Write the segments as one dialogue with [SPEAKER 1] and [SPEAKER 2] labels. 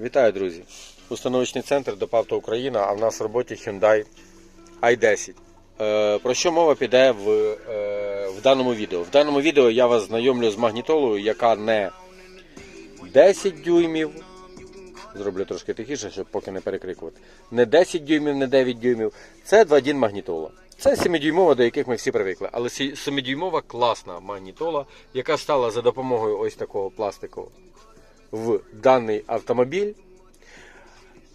[SPEAKER 1] Вітаю, друзі! Установочний центр Допавто Україна, а в нас в роботі Hyundai i10. Е, про що мова піде в, е, в даному відео? В даному відео я вас знайомлю з магнітолою, яка не 10 дюймів. Зроблю трошки тихіше, щоб поки не перекрикувати. Не 10 дюймів, не 9 дюймів. Це 2.1 магнітола. Це 7-дюймова, до яких ми всі привикли. Але 7-дюймова класна магнітола, яка стала за допомогою ось такого пластику в даний автомобіль.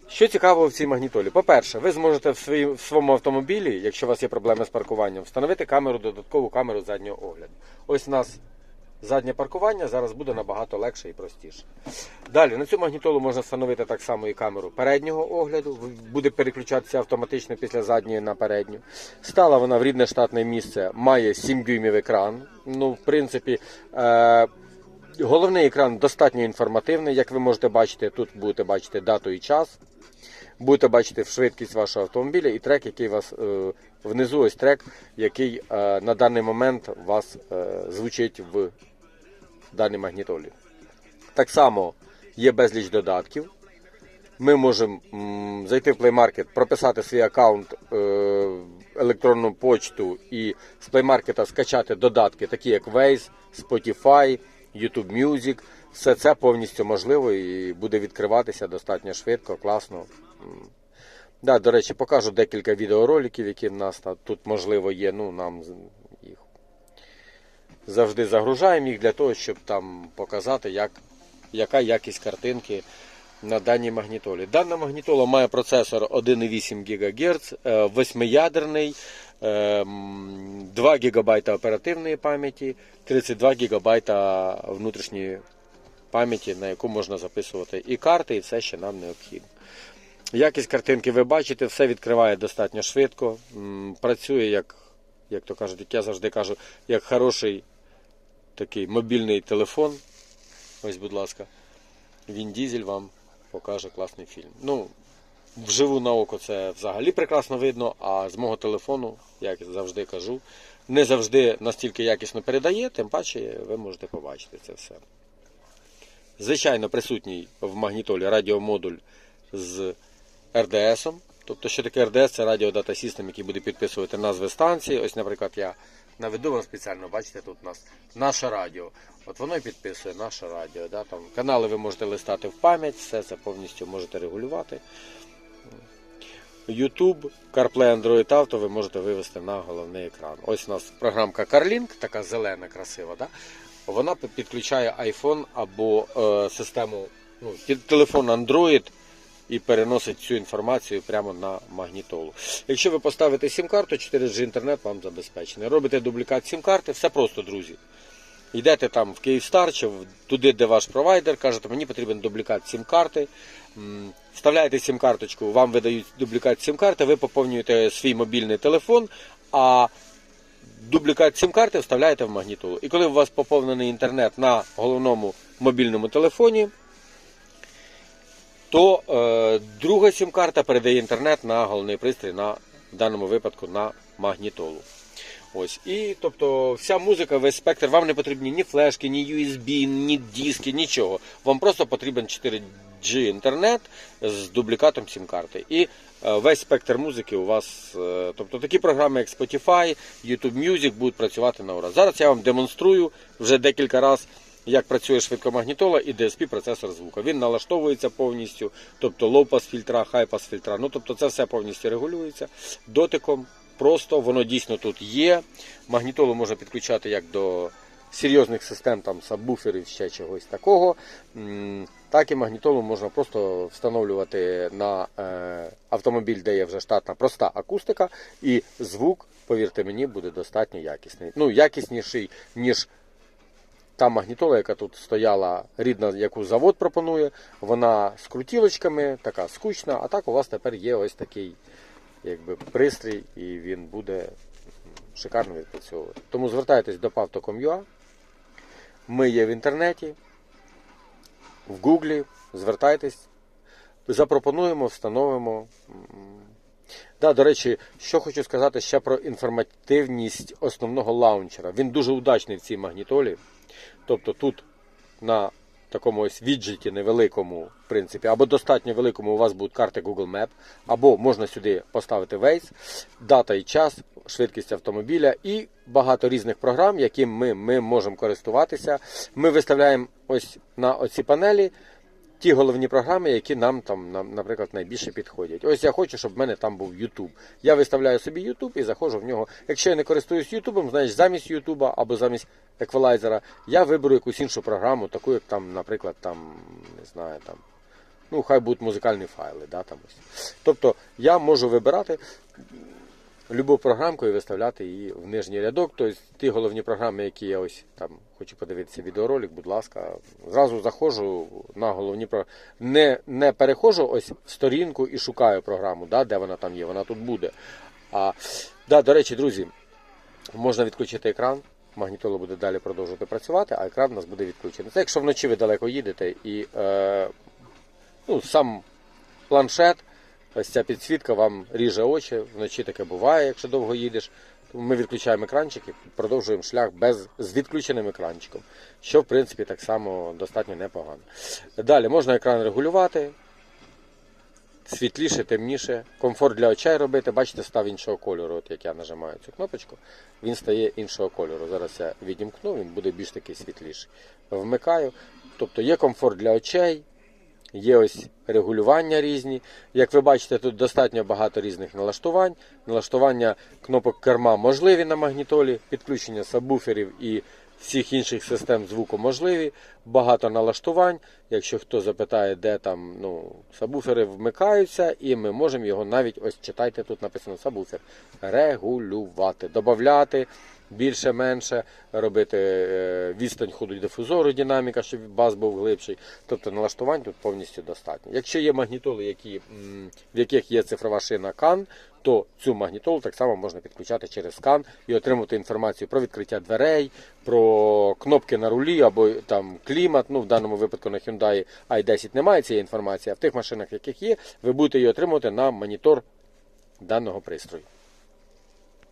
[SPEAKER 1] Що цікаво в цій магнітолі? По-перше, ви зможете в, свої- в своєму автомобілі, якщо у вас є проблеми з паркуванням, встановити камеру, додаткову камеру заднього огляду. Ось у нас заднє паркування зараз буде набагато легше і простіше. Далі на цю магнітолу можна встановити так само і камеру переднього огляду, буде переключатися автоматично після задньої на передню. Стала вона в рідне штатне місце, має 7 дюймів екран. Ну, в принципі, е- Головний екран достатньо інформативний, як ви можете бачити, тут будете бачити дату і час. Будете бачити швидкість вашого автомобіля і трек, який вас е, внизу, ось трек, який е, на даний момент вас е, звучить в даній магнітолі. Так само є безліч додатків. Ми можемо зайти в Play Market, прописати свій аккаунт, електронну почту і з Play Market скачати додатки, такі як Waze, Spotify, YouTube Music. Все це повністю можливо і буде відкриватися достатньо швидко, класно. Да, до речі, покажу декілька відеороликів, які в нас тут можливо є. Ну, нам їх завжди загружаємо їх для того, щоб там показати, як, яка якість картинки на даній магнітолі. Дана магнітола має процесор 1,8 ГГц, 8-ядерний, 2 ГБ оперативної пам'яті, 32 ГБ внутрішньої пам'яті, на яку можна записувати і карти, і все, що нам необхідно. Якість картинки ви бачите, все відкриває достатньо швидко. Працює, як, як то кажуть, як я завжди кажу, як хороший такий мобільний телефон. Ось, будь ласка, він дізель вам покаже класний фільм. Ну, вживу на око це взагалі прекрасно видно, а з мого телефону, як завжди кажу, не завжди настільки якісно передає, тим паче ви можете побачити це все. Звичайно, присутній в магнітолі радіомодуль з РДС. Тобто, що таке РДС? Це Радіо Data який буде підписувати назви станції. Ось, наприклад, я наведу вам спеціально, бачите, тут у нас наше радіо. От воно і підписує наше радіо. Да? Там, канали ви можете листати в пам'ять, все це повністю можете регулювати. YouTube, CarPlay, Android Auto ви можете вивести на головний екран. Ось у нас програмка CarLink, така зелена, красива. Да? Вона підключає iPhone або е, систему, ну, телефон Android і переносить цю інформацію прямо на магнітолу. Якщо ви поставите сім-карту, 4G інтернет вам забезпечений. Робите дублікат сім-карти, все просто, друзі. Йдете там в Київстар чи туди, де ваш провайдер, кажете, мені потрібен дублікат сім-карти. Вставляєте сім-карточку, вам видають дублікат сім-карти, ви поповнюєте свій мобільний телефон, а дублікат сім-карти вставляєте в магнітолу. І коли у вас поповнений інтернет на головному мобільному телефоні, то е, друга сім-карта передає інтернет на головний пристрій, на, в даному випадку на магнітолу. Ось. І тобто вся музика, весь спектр, вам не потрібні ні флешки, ні USB, ні диски, нічого. Вам просто потрібен 4G інтернет з дублікатом сім-карти. І е, весь спектр музики у вас, е, тобто такі програми, як Spotify, YouTube Music будуть працювати на ура. Зараз я вам демонструю вже декілька разів, як працює швидкомагнітола і DSP процесор звука. Він налаштовується повністю, тобто low-pass фільтра, high-pass фільтра. Ну тобто це все повністю регулюється дотиком. Просто воно дійсно тут є. Магнітолу можна підключати як до серйозних систем, там сабвуферів, ще чогось такого. Так і магнітолу можна просто встановлювати на е, автомобіль, де є вже штатна проста акустика, і звук, повірте мені, буде достатньо якісний. Ну, якісніший, ніж та магнітола, яка тут стояла, рідна, яку завод пропонує, вона з крутілочками, така скучна, а так у вас тепер є ось такий якби, пристрій, і він буде шикарно відпрацьовувати. Тому звертайтесь до pavto.com.ua. Ми є в інтернеті, в Гуглі, звертайтесь, запропонуємо, встановимо. Да, до речі, що хочу сказати ще про інформативність основного лаунчера. Він дуже удачний в цій магнітолі. Тобто тут на такому ось віджиті невеликому, в принципі, або достатньо великому у вас будуть карти Google Map, або можна сюди поставити Waze, дата і час, швидкість автомобіля і багато різних програм, яким ми, ми можемо користуватися. Ми виставляємо ось на оці панелі ті головні програми, які нам там, наприклад, найбільше підходять. Ось я хочу, щоб в мене там був YouTube. Я виставляю собі YouTube і заходжу в нього. Якщо я не користуюсь YouTube, значить замість YouTube або замість еквалайзера я виберу якусь іншу програму, таку як там, наприклад, там, не знаю, там. Ну, хай будуть музикальні файли, да, там ось. Тобто я можу вибирати любу програмку і виставляти її в нижній рядок. Тобто ті головні програми, які я ось там хочу подивитися відеоролик, будь ласка, зразу заходжу на головні програми. Не, не переходжу ось в сторінку і шукаю програму, да, де вона там є, вона тут буде. А, да, до речі, друзі, можна відключити екран. Магнітола буде далі продовжувати працювати, а екран у нас буде відключений. Це якщо вночі ви далеко їдете і е, ну, сам планшет, ось ця підсвітка вам ріже очі, вночі таке буває, якщо довго їдеш. Ми відключаємо екранчик і продовжуємо шлях без, з відключеним екранчиком, що в принципі так само достатньо непогано. Далі можна екран регулювати, світліше, темніше, комфорт для очей робити. Бачите, став іншого кольору. От як я нажимаю цю кнопочку, він стає іншого кольору. Зараз я відімкну, він буде більш такий світліший. Вмикаю. Тобто є комфорт для очей, є ось регулювання різні. Як ви бачите, тут достатньо багато різних налаштувань. Налаштування кнопок керма можливі на магнітолі, підключення сабвуферів і всіх інших систем звуку можливі. Багато налаштувань. Якщо хто запитає, де там ну, сабвуфери вмикаються, і ми можемо його навіть ось читайте, тут написано сабвуфер. Регулювати, додати більше-менше, робити е, відстань ходу дифузору, динаміка, щоб бас був глибший. Тобто налаштувань тут повністю достатньо. Якщо є магнітоли, які, в яких є цифрова шина CAN, то цю магнітолу так само можна підключати через CAN і отримати інформацію про відкриття дверей, про кнопки на рулі або там клімат. Ну, в даному випадку на Hyundai i10 немає цієї інформації, а в тих машинах, яких є, ви будете її отримувати на монітор даного пристрою.